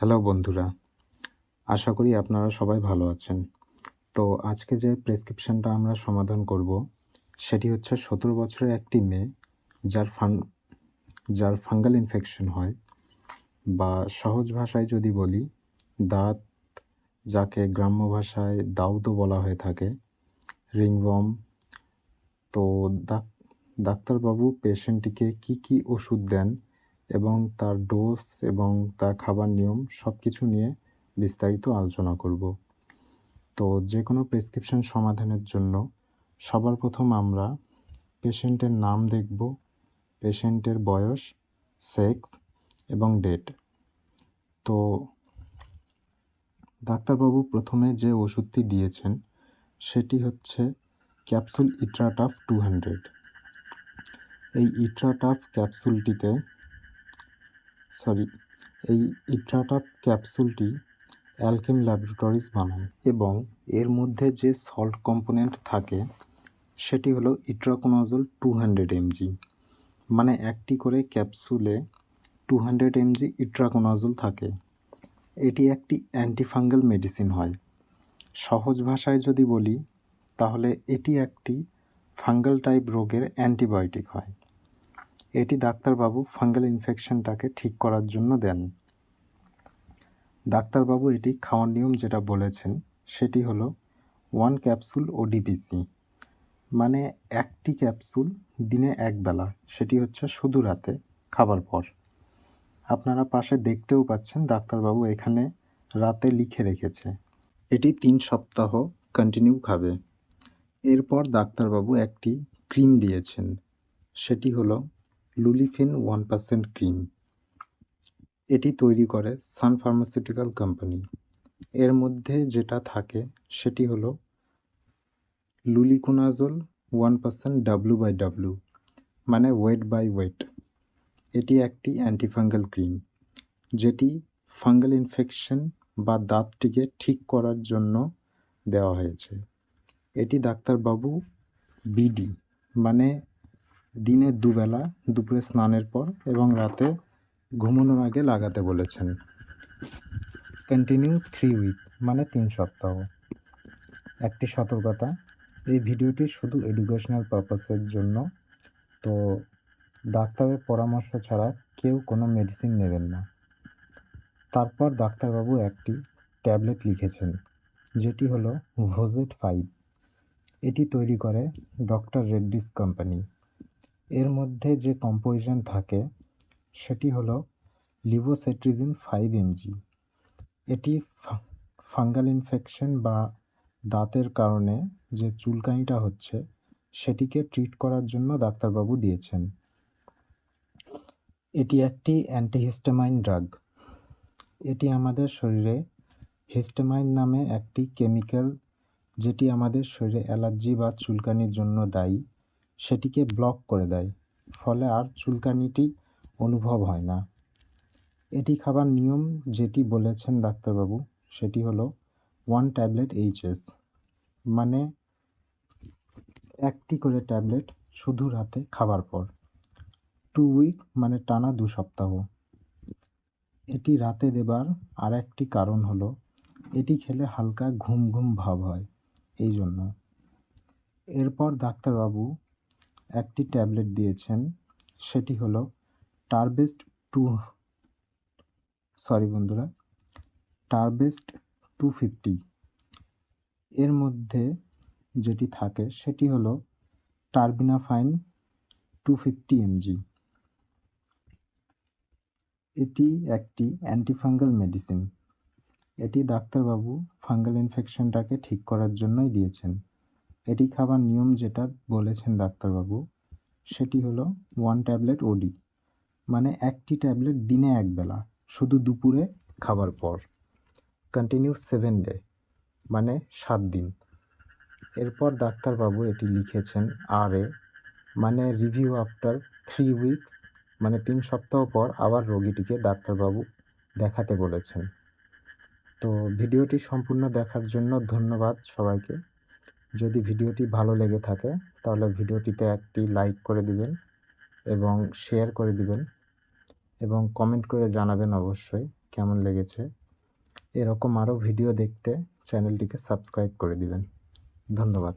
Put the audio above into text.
Hello বন্ধুরা, আশা করি আপনারা সবাই ভালো আছেন। তো আজকে যে প্রেসক্রিপশানটা আমরা সমাধান করব, সেটি হচ্ছে সতেরো বছরের একটি মেয়ে যার ফান, যার ফাঙ্গাল ইনফেকশন হয় বা সহজ ভাষায় যদি বলি, দাঁত যাকে গ্রাম্য ভাষায় দাউদও বলা হয়ে থাকে, রিংবম। তো ডাক, ডাক্তারবাবু পেশেন্টটিকে কি কি ওষুধ দেন এবং তার ডোজ এবং তার খাবার নিয়ম সব কিছু নিয়ে বিস্তারিত আলোচনা করব। তো যে কোনো প্রেসক্রিপশন সমাধানের জন্য সবার প্রথম আমরা পেশেন্টের নাম দেখব, পেশেন্টের বয়স, সেক্স এবং ডেট। তো ডাক্তারবাবু প্রথমে যে ওষুধটি দিয়েছেন সেটি হচ্ছে ক্যাপসুল ইট্রাটাফ টু হান্ড্রেড। এই ইট্রাটাফ ক্যাপসুলটিতে সরি, এই ইট্রাটাপ ক্যাপসুলটি অ্যালকেম ল্যাবরেটরিজ বানায় এবং এর মধ্যে যে সল্ট কম্পোনেন্ট থাকে, সেটি হলো ইট্রাকোনাজল টু হান্ড্রেড এমজি। মানে একটি করে ক্যাপসুলে টু হান্ড্রেড এমজি ইট্রাকোনাজল থাকে। এটি একটি অ্যান্টিফাঙ্গাল মেডিসিন হয়। সহজ ভাষায় যদি বলি, তাহলে এটি একটি ফাঙ্গাল টাইপ রোগের অ্যান্টিবায়োটিক হয়। এটি ডাক্তারবাবু ফাঙ্গাল ইনফেকশনটাকে ঠিক করার জন্য দেন। ডাক্তারবাবু এটি খাওয়ার নিয়ম যেটা বলেছেন, সেটি হলো ওয়ান ক্যাপসুল ওডিপিসি মানে একটি ক্যাপসুল দিনে এক বেলা সেটি হচ্ছে শুধু রাতে খাবার পর। আপনারা পাশে দেখতেও পাচ্ছেন ডাক্তারবাবু এখানে রাতে লিখে রেখেছে। এটি তিন সপ্তাহ কন্টিনিউ খাবে। এরপর ডাক্তারবাবু একটি ক্রিম দিয়েছেন, সেটি হলো লুলিফিন ওয়ান পার্সেন্ট ক্রিম। এটি তৈরি করে সান ফার্মাসিউটিক্যাল কোম্পানি। এর মধ্যে যেটা থাকে সেটি হলো লুলিকোনাজোল one percent W by W মানে ওয়েট বাই ওয়েট। এটি একটি অ্যান্টিফাঙ্গাল ক্রিম, যেটি ফাঙ্গাল ইনফেকশন বা দাঁতটিকে ঠিক করার জন্য দেওয়া হয়েছে। এটি ডাক্তারবাবু বিডি মানে দিনে দুবেলা দুপুরে স্নানের পর এবং রাতে ঘুমানোর আগে লাগাতে বলেছেন। কন্টিনিউ থ্রি উইক মানে তিন সপ্তাহ। একটি সতর্কতা, এই ভিডিওটি শুধু এডুকেশনাল পারপাসের জন্য, তো ডাক্তারের পরামর্শ ছাড়া কেউ কোনো মেডিসিন নেবেন না। তারপর ডাক্তারবাবু একটি ট্যাবলেট লিখেছেন, যেটি হলো ভোজেট ফাইভ এটি তৈরি করে ডক্টর রেড্ডিস কোম্পানি এর মধ্যে যে কম্পোজিশন থাকে, সেটি হলো লিভোসেট্রিজিন ফাইভ এমজি এটি ফাঙ্গাল ইনফেকশন বা দাঁতের কারণে যে চুলকানিটা হচ্ছে, সেটিকে ট্রিট করার জন্য ডাক্তারবাবু দিয়েছেন। এটি একটি অ্যান্টিহিস্টামাইন ড্রাগ এটি আমাদের শরীরে হিস্টামাইন নামে একটি কেমিক্যাল যেটি আমাদের শরীরে অ্যালার্জি বা চুলকানির জন্য দায়ী। সেটিকে ব্লক করে দেয়, ফলে আর চুলকানিটি অনুভব হয় না। এটি খাবার নিয়ম যেটি বলেছেন ডাক্তারবাবু, সেটি হলো ওয়ান ট্যাবলেট এইচএস মানে একটি করে ট্যাবলেট শুধু রাতে খাবার পর। টু উইক মানে টানা দু সপ্তাহ। এটি রাতে দেবার আর একটি কারণ হলো, এটি খেলে হালকা ঘুম ঘুম ভাব হয় এই জন্য এরপর ডাক্তারবাবু একটি ট্যাবলেট দিয়েছেন, সেটি হলো টারবেস্ট টু, সরি বন্ধুরা, টারবেস্ট টু ফিফটি। এর মধ্যে যেটি থাকে সেটি হলো টার্বিনাফাইন টু ফিফটি এমজি। এটি একটি অ্যান্টিফাঙ্গাল মেডিসিন। এটি ডাক্তারবাবু ফাঙ্গাল ইনফেকশনটাকে ঠিক করার জন্যই দিয়েছেন। এটি খাবার নিয়ম যেটা বলেছেন ডাক্তারবাবু, সেটি হলো ওয়ান ট্যাবলেট ওডি মানে একটি ট্যাবলেট দিনে একবেলা, শুধু দুপুরে খাবার পর। কন্টিনিউ সেভেন ডে মানে সাত দিন। এরপর ডাক্তারবাবু এটি লিখেছেন আর এ মানে রিভিউ আফটার থ্রি উইকস মানে তিন সপ্তাহ পর আবার রোগীটিকে ডাক্তারবাবু দেখাতে বলেছেন। তো ভিডিওটি সম্পূর্ণ দেখার জন্য ধন্যবাদ সবাইকে। যদি ভিডিওটি ভালো লেগে থাকে, তাহলে ভিডিওটিতে একটি লাইক করে দিবেন এবং শেয়ার করে দিবেন এবং কমেন্ট করে জানাবেন অবশ্যই কেমন লেগেছে। এরকম আরও ভিডিও দেখতে চ্যানেলটিকে সাবস্ক্রাইব করে দিবেন। ধন্যবাদ।